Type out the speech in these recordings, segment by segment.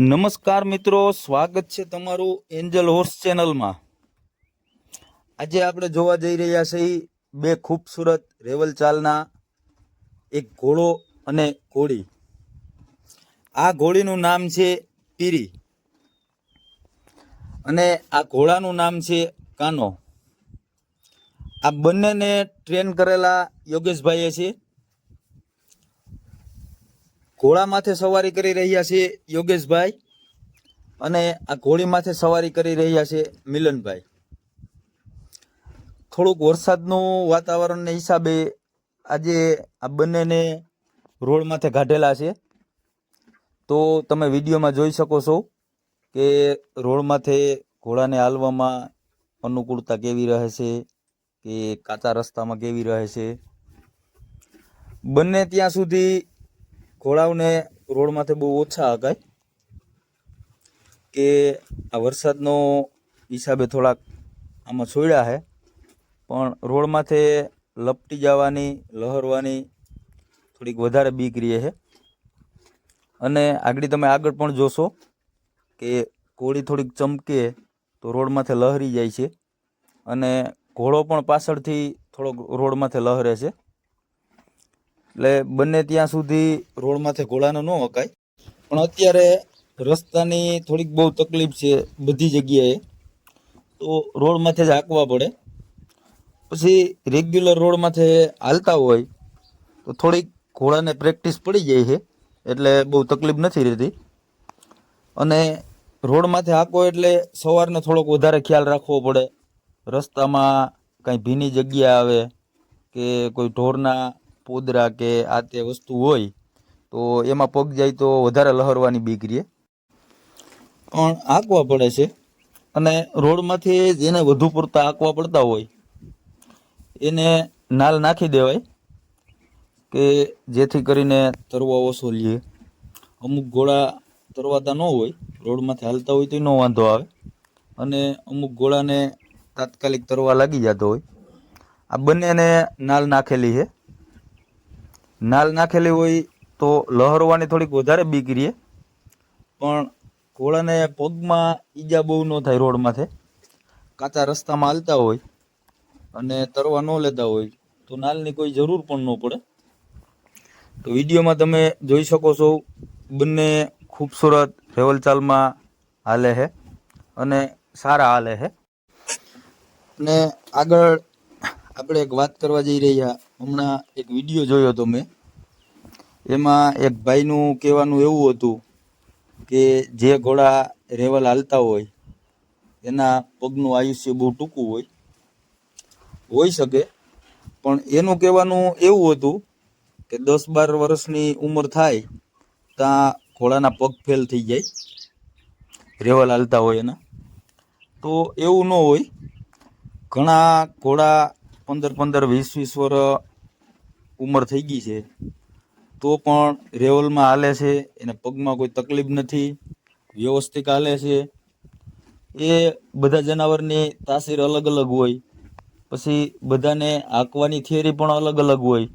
નમસ્કાર મિત્રો, સ્વાગત છે તમારું એન્જલ હોર્સ ચેનલમાં. આજે આપણે જોવા જઈ રહ્યા છીએ બે ખૂબસૂરત રેવલ ચાલના એક ઘોડો અને ઘોડી. આ ઘોડીનું નામ છે પીરી અને આ ઘોડાનું નામ છે કાનો. આ બંનેને ટ્રેન કરેલા યોગેશભાઈએ છે. ઘોડા માથે સવારી કરી રહ્યા છે યોગેશભાઈ અને આ ઘોડી માથે સવારી કરી રહ્યા છે મિલનભાઈ. થોડુંક વરસાદનું વાતાવરણને હિસાબે આજે આ બંનેને રોડ માથે કાઢેલા છે. તો તમે વિડીયોમાં જોઈ શકો છો કે રોડ માથે ઘોડાને હાલવામાં અનુકૂળતા કેવી રહે છે કે કાચા રસ્તામાં કેવી રહે છે. બંને ત્યાં સુધી ઘોડાઓને રોડમાંથી બહુ ઓછા હકાય કે આ વરસાદનો હિસાબે થોડાક આમાં છોડ્યા છે પણ રોડ માથે લપટી જવાની, લહરવાની થોડીક વધારે બીક રહે છે અને આગળ તમે આગળ પણ જોશો કે ઘોડી થોડીક ચમકે તો રોડ માથે લહરી જાય છે. અને ઘોડો પણ પાછળથી થોડોક રોડ માથે લહરે છે. એટલે બંને ત્યાં સુધી રોડમાંથી ઘોડાનો ન હકાય. પણ અત્યારે રસ્તાની થોડીક બહુ તકલીફ છે બધી જગ્યાએ. તો રોડમાંથી જ હાંકવા પડે. પછી રેગ્યુલર રોડમાંથી હાલતા હોય તો થોડીક ઘોડાને પ્રેક્ટિસ પડી જાય છે. એટલે બહુ તકલીફ નથી રહેતી. અને રોડમાંથી માથે હાંકો એટલે સવારને થોડોક વધારે ખ્યાલ રાખવો પડે. રસ્તામાં કાંઈ ભીની જગ્યા આવે કે કોઈ ઢોરના પોદરા કે આ તે વસ્તુ હોય, તો એમાં પગ જાય તો વધારે લહરવાની બીક રહે. પણ આંકવા પડે છે. અને રોડમાંથી જેને વધુ પૂરતા આંકવા પડતા હોય, એને નાલ નાખી દેવાય કે જેથી કરીને તરવા ઓછો લે. અમુક ઘોડા તરવાતા ન હોય, રોડમાંથી હાલતા હોય તો ન વાંધો આવે. અને અમુક ઘોડાને તાત્કાલિક તરવા લાગી જતો હોય. આ બંનેને નાલ નાખેલી છે. નાલ નાખેલી હોય તો લહરવાની થોડીક વધારે બીક રહે. પણ ઘોડાને પગમાં ઈજા બહુ ન થાય રોડમાંથી. કાચા રસ્તામાં હાલતા હોય અને તરવા ન લેતા હોય તો નાલની કોઈ જરૂર પણ ન પડે. તો વિડીયોમાં તમે જોઈ શકો છો, બંને ખૂબસૂરત રેવલચાલમાં હાલે છે અને સારા હાલે છે. અને આગળ આપણે એક વાત કરવા જઈ રહ્યા હમણાં એક વીડિયો જોયો હતો મેં. એમાં એક ભાઈનું કહેવાનું એવું હતું કે જે ઘોડા રેવલ હાલતા હોય, એના પગનું આયુષ્ય બહુ ટૂંકું હોય હોઈ શકે. પણ એનું કહેવાનું એવું હતું કે દસ બાર વર્ષની ઉંમર થાય ત્યાં ઘોડાના પગ ફેલ થઈ જાય, રેવલ હાલતા હોય એના. તો એવું ન હોય. ઘણા ઘોડા પંદર પંદર વીસ વીસ વર્ષ ઉંમર થઈ ગઈ છે, તો પણ રેવલમાં હાલે છે, એને પગમાં કોઈ તકલીફ નથી, વ્યવસ્થિત હાલે છે. એ બધા જનાવરની તાસીર અલગ અલગ હોય, પછી બધાને હાંકવાની થિયરી પણ અલગ અલગ હોય,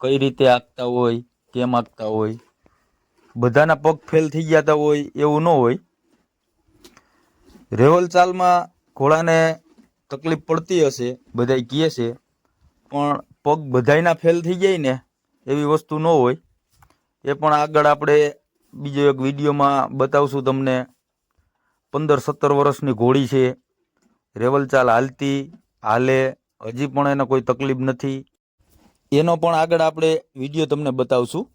કઈ રીતે હાંકતા હોય, કેમ હાંકતા હોય, બધાના પગ ફેલ થઈ જતા હોય એવું ન હોય. રેવલ ચાલમાં ઘોડાને તકલીફ પડતી હશે, બધાય કહે છે, પણ પગ બધાયના ફેલ થઈ જાય ને એવી વસ્તુ ન હોય. એ પણ આગળ આપણે બીજો એક વિડીયોમાં બતાવશું તમને. પંદર સત્તર વર્ષની ઘોડી છે. રેવલચાલ હાલતી, હાલે, હજી પણ એને કોઈ તકલીફ નથી. એનો પણ આગળ આપણે વીડિયો તમને બતાવશું.